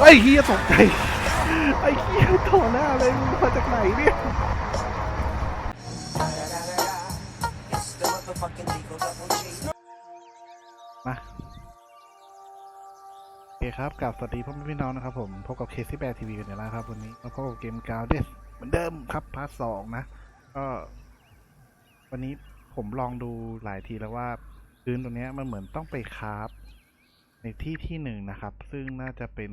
ไอ้เฮียตกใจ ไอ้เฮียต่อหน้าเลยมึงมาจากไหนเนี่ย มาโอเคครับกับสวัสดีพ่อแม่พี่น้องนะครับผม พบกับเคซี่แบร์ทีวีกันอีกแล้วครับ วันนี้มาพบกับเกมกาวเดสเหมือนเดิมครับพาร์ทสองนะ ก็ วันนี้ผมลองดูหลายทีแล้วว่า พื้นตรงนี้มันเหมือนต้องไปคราฟ ในที่ที่หนึ่งนะครับ ซึ่งน่าจะเป็น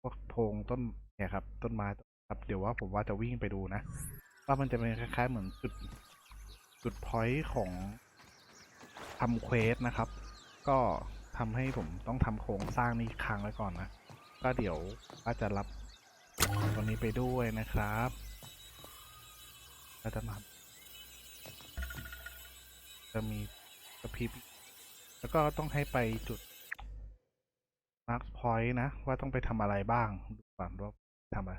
พวกโพงต้นเนี่ยครับ ต้นไม้ครับเดี๋ยวว่าผมว่าจะวิ่งไปดูนะว่ามันจะเป็นคล้ายๆเหมือนจุดจุดพอยต์ของทำเควสนะครับ ก็ทำให้ผมต้องทำโครงสร้างนี้ค้างไว้ก่อนนะ ก็เดี๋ยวว่าจะรับตัวนี้ไปด้วยนะครับก็จะมาจะมีกระพริบแล้วก็ต้องให้ไปจุด mark point นะ ว่าต้องไปทำอะไรบ้าง ดูก่อนว่าทำอะไร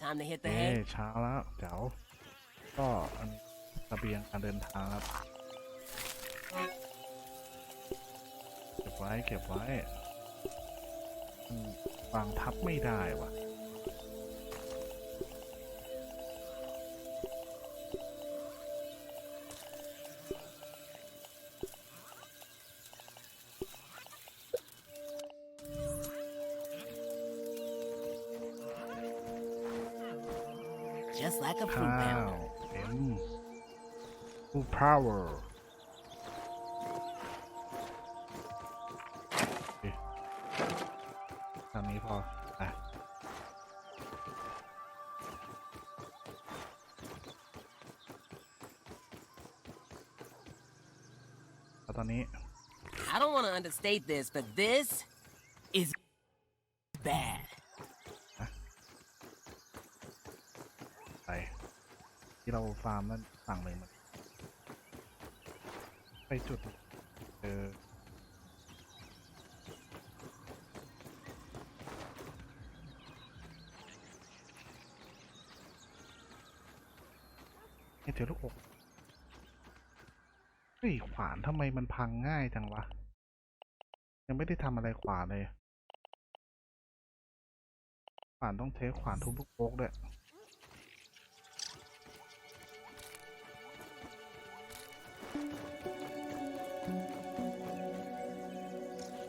Time to hit the เอ้ hay. เช้าแล้วเจ๋วก็อันนี้เสบียงการเดินทางครับ เก็บไว้เก็บไว้อืมวางทับไม่ได้วะ Just like a fruit ข้าว pounder. เอ็ม full power โอเคทางนี้พออะแล้วตอนนี้ I don't want to understate this, but this is bad. ไป ที่เราฟาร์มนั่นสั่งเลยมันไปจุดเจอเนี่ยเจอลูกอกเฮ้ยขวานทำไมมันพังง่ายจังวะ ยังไม่ได้ทำอะไรขวานเลย ขวานต้องใช้ขวานทุบลูกโป๊กด้วย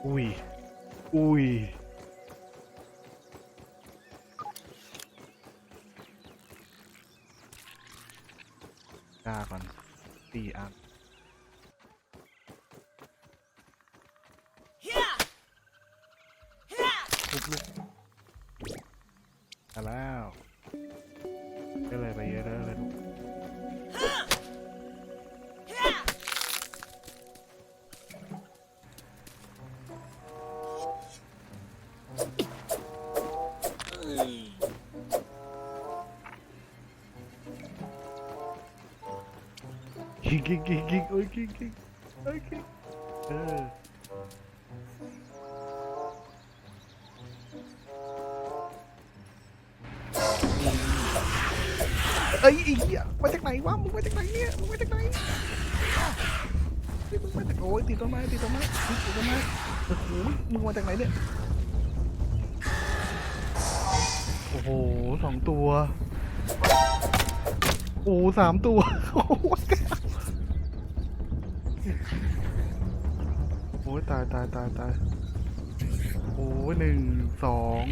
อุ้ย อุ้ย กล้าก่อนสี่อัน Yeah! Yeah! ทุบลูกมาแล้ว กิงกิงกิงกิงโอ้ยกิงกิงโอ้ยกิงเออเอ้ยไอ้เหี้ยมาจากไหนวะมึงมาจากไหนเนี่ยมึงมาจากไหนเฮ้มึงมาจากโอ้ยติดต้นไม้ติดต้นไม้ติดต้นไม้โอ้โหมึงมาจากไหนเนี่ยโอ้โหสองตัวโอ้สามตัวโอ้ โอ้ยตายตายตายตายโอ้ยหนึ่งสอง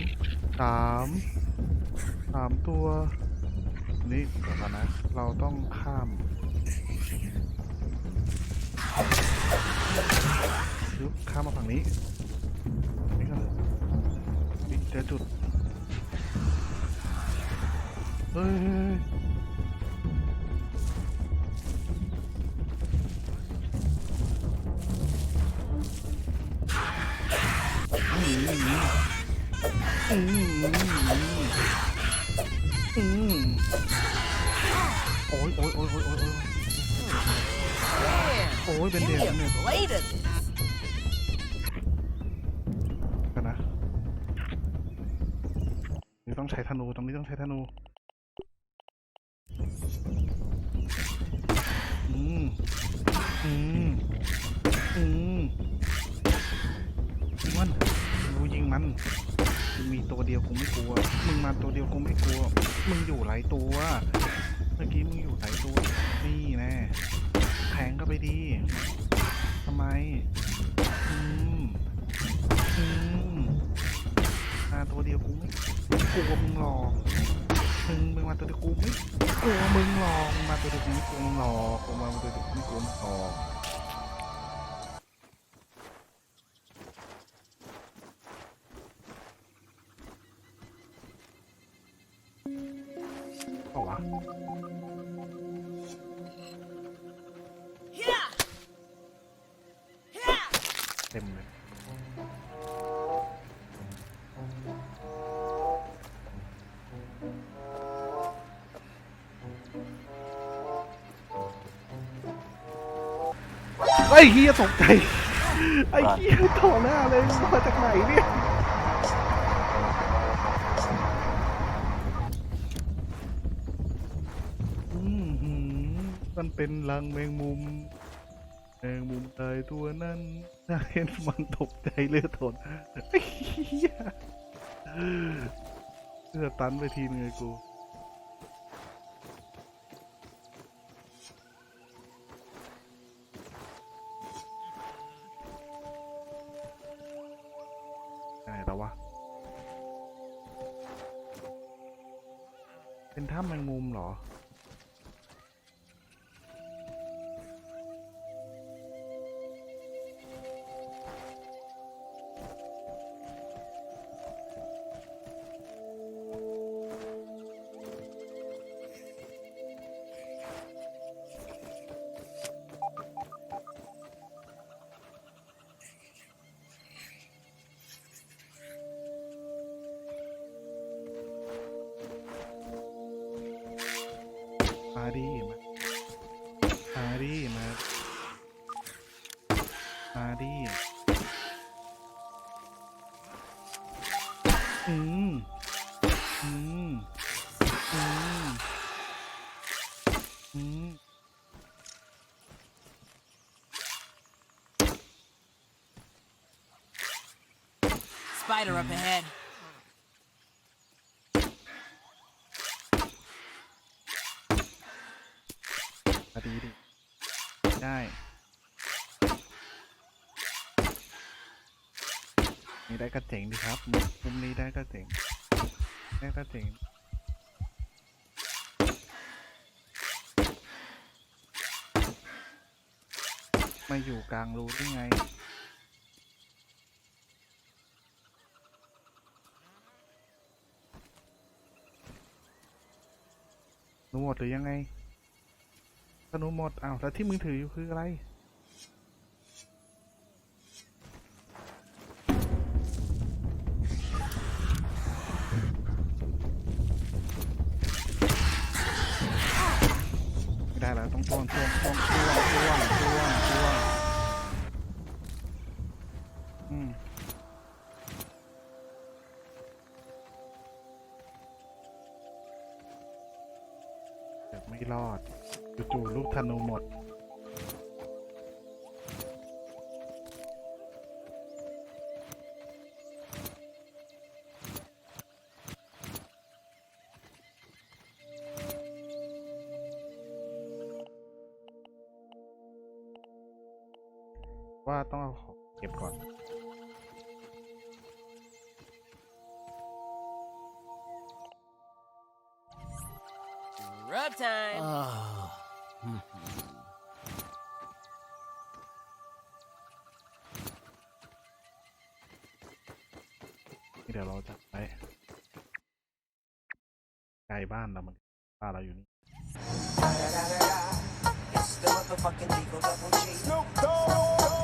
สามสามตัว นี่เดี๋ยวก่อนนะ เราต้องข้ามซึบข้ามมาฝั่งนี้ นี่ก็นี่เจอจุด เฮ้ย โอ้ยโอ้ยโอ้ยโอ้ยโอ้ยโอ้ย Damn! โอ้ยเป็น Give เด็ me ก a เนี่ย blade of this. กันนะนี่ต้องใช้ธนูตรงนี้ต้องใช้ธนูอืมอืมอืมยิงมันโอ้ ยยิงมันมึงมีตัวเดียวกูไม่กลัว มึงมาตัวเดียวกูไม่กลัว มึงอยู่หลายตัว เมื่อกี้มึงอยู่หลายตัว นี่แน่แทงก็ไปดีทำไม อืม อืมมาตัวเดียวกูไม่กลัวมึงหรอกมึงมึงมาตัวเดียวกูไม่กลัวมึงหรอกมาตัวเดียวกูไม่กลัวมึงหรอกมาตัวเดียวกูไม่กลัวมึงหรอก เต็มเลยไอ้เฮียตกใจไอ้เฮียโถหน้าเลยมาจากไหนเนี่ยอืมมันเป็นรังแมงมุม แมงมุมตายตัวนั้นน่าเห็นมันตกใจเลือดทนไอ้เหี้ยเลือดตันไปทีนึงไงกูไหนแล้ววะ เป็นถ้ำแมงมุมเหรอ มาดิมามาดิมามาดิอืมอืมอืมอืม Spider up ahead. มาดีดิ ได้ นี่ได้ก็เจ๋งดีครับมุมมุมนี้ได้ก็เจ๋งได้ก็เจ๋งมาอยู่กลางรูได้ไงหนูหมดหรือยังไงถ้าหนูหมดอ้าวแล้วที่มึงถืออยู่คืออะไร จ้วงช่วงช่วงช่วงช่วงช่วงช่วงช่วงอืมจะไม่รอดจู่ๆลูกธนูหมด ว่าต้องเอาของเก็บก่อน Rub time. Oh. เดี๋ยวเราจะไปไกลบ้านเรามันบ้านเราอยู่นี่ It's the motherfucking Eagle Double G. Snoop Dogg.